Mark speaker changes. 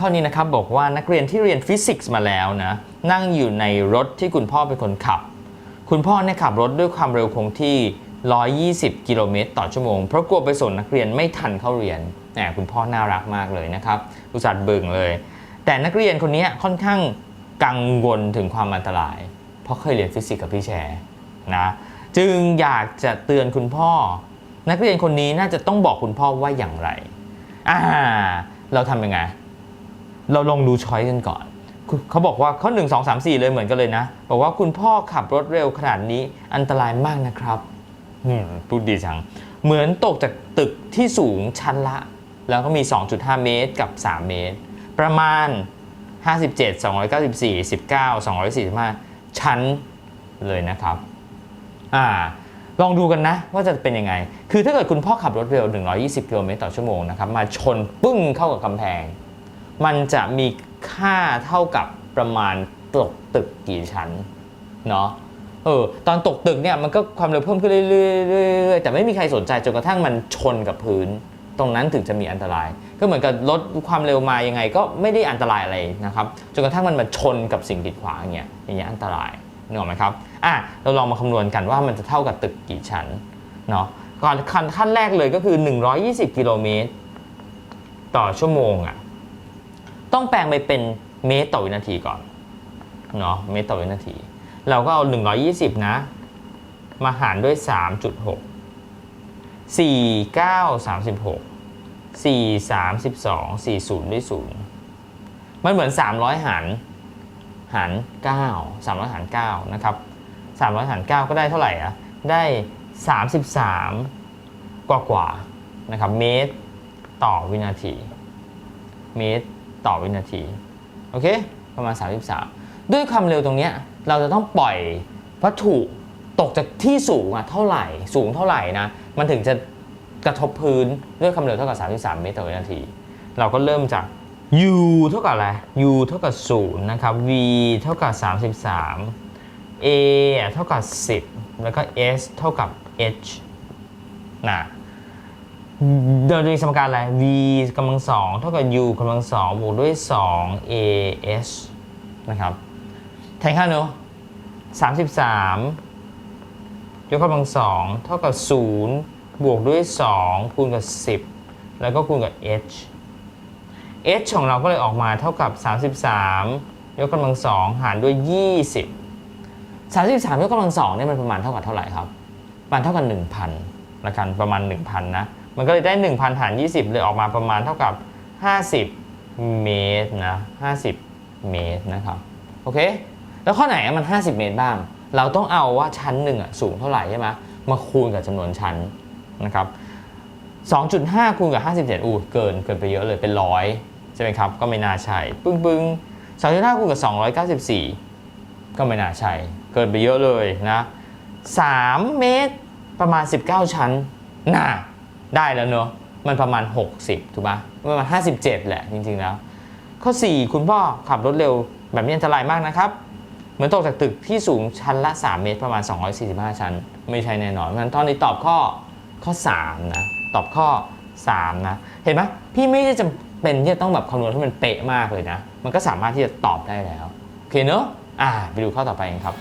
Speaker 1: ข้อนี้นะครับบอกว่านักเรียนที่เรียนฟิสิกส์มาแล้วนะนั่งอยู่ในรถที่คุณพ่อเป็นคนขับ คุณพ่อเนี่ยขับรถด้วยความเร็วคงที่ 120 กิโลเมตรต่อชั่วโมง เพราะกลัวไปส่งนักเรียนไม่ทันเข้าเรียนแหมคุณพ่อน่ารักมากเลยนะครับอุตส่าห์เบิ่งเลย แต่นักเรียนคนนี้ค่อนข้างกังวลถึงความอันตราย เพราะเคยเรียนฟิสิกส์กับพี่แชร์นะจึงอยากจะเตือนคุณพ่อ นักเรียนคนนี้น่าจะต้องบอกคุณพ่อว่าอย่างไรอ่าเราทำยังไง เราลองดูช้อยกันก่อนคุณเขาบอกว่าข้อ 1 2 3 4 เลยเหมือนกันเลยนะ บอกว่าคุณพ่อขับรถเร็วขนาดนี้อันตรายมากนะครับอืมพูดดีจัง เหมือนตกจากตึกที่สูงชั้นละ แล้วก็มี 2.5 เมตรกับ 3 เมตร ประมาณ 57 294 19 245 ชั้นเลยนะครับ อ่าลองดูกันนะว่าจะเป็นยังไง คือถ้าเกิดคุณพ่อขับรถเร็ว 120 กิโลเมตรต่อชั่วโมงนะครับ มาชนปึ้งเข้ากับกำแพง มันจะมีค่าเท่ากับประมาณตกตึกกี่ชั้นเนาะเออตอนตกตึกเนี่ยมันก็ความเร็วเพิ่มขึ้นเรื่อยๆแต่ไม่มีใครสนใจจนกระทั่งมันชนกับพื้น ตรงนั้นถึงจะมีอันตราย ก็เหมือนกับรถความเร็วมายังไงก็ไม่ได้อันตรายอะไรนะครับจนกระทั่งมันมาชนกับสิ่งกีดขวางอย่างเงี้ยอย่างเงี้ยอันตรายนึกออกไหมครับอะเราลองมาคำนวณกันว่ามันจะเท่ากับตึกกี่ชั้นเนาะก่อนขั้นแรกเลยก็คือ 120 กิโลเมตรต่อชั่วโมงอะ ต้องแปลงไปเป็นเมตรต่อวินาทีก่อนเนาะเมตรต่อวินาที เราก็เอา 120 นะ มาหารด้วย 3.6 4 9 36 4 32 40 ด้วย 0 มันเหมือน 300 หาร หาร 9 300 หาร 9 นะครับ 300 หาร 9 ก็ได้เท่าไหร่อะได้ 33 กว่ากว่านะครับ เมตรต่อวินาที เมตร ต่อวินาที โอเค ประมาณ 33 ด้วยความเร็วตรงนี้เราจะต้องปล่อยวัตถุตกจากที่สูงอะเท่าไหร่ สูงเท่าไหร่นะ มันถึงจะกระทบพื้นด้วยความเร็วเท่ากับ 33 เมตรต่อวินาที เราก็เริ่มจาก u เท่ากับอะไร u เท่ากับ0นะครับ v เท่ากับ 33 a เท่ากับ 10 แล้วก็ s เท่ากับ h นะ โดยสมการอะไร v กำลังสองเท่ากับ u กำลังสองบวกด้วย 2 a s นะครับแทนค่าเนอะ33 ยกกำลังสองเท่ากับ 0 บวกด้วย 2 คูณกับ 10 แล้วก็คูณกับ h h ของเราก็เลยออกมาเท่ากับ 33 ยกกำลังสองหารด้วย 20 33 ยกกำลังสองเนี่ยมันประมาณเท่ากับเท่าไหร่ครับ ประมาณเท่ากับ 1,000ละกันประมาณ 1,000 นะ มันก็เลยได้ 1,000หาร20 เลยออกมาประมาณเท่ากับ 50 เมตรนะ50 เมตรนะครับโอเค แล้วข้อไหนมัน 50 เมตรบ้าง เราต้องเอาว่าชั้นหนึ่งอะสูงเท่าไหร่ใช่ไหมมาคูณกับจำนวนชั้นนะครับ2.5 คูณกับ 57 อูเกินเกินไปเยอะเลยเป็นร้อยใช่ไหมครับ ก็ไม่น่าใช่ปึ้งปึ้ง2.5 คูณกับ 294 ก็ไม่น่าใช่เกินไปเยอะเลยนะ 3 เมตรประมาณ 19 ชั้นน่า ได้แล้วเนอะมันประมาณ 60 ถูกปะประมาณ 57 แหละจริงๆแล้ว ข้อ 4 คุณพ่อขับรถเร็วแบบนี้อันตรายมากนะครับ เหมือนตกจากตึกที่สูงชั้นละ 3 เมตรประมาณ 245 ชั้น ไม่ใช่แน่นอนเพราะฉะนั้นตอนนี้ตอบข้อข้อ 3 นะ ตอบข้อ 3 นะ เห็นไหมพี่ไม่ได้จำเป็นที่จะต้องแบบคำนวณให้มันเป๊ะมากเลยนะ มันก็สามารถที่จะตอบได้แล้ว โอเคเนอะอ่าไปดูข้อต่อไปกันครับ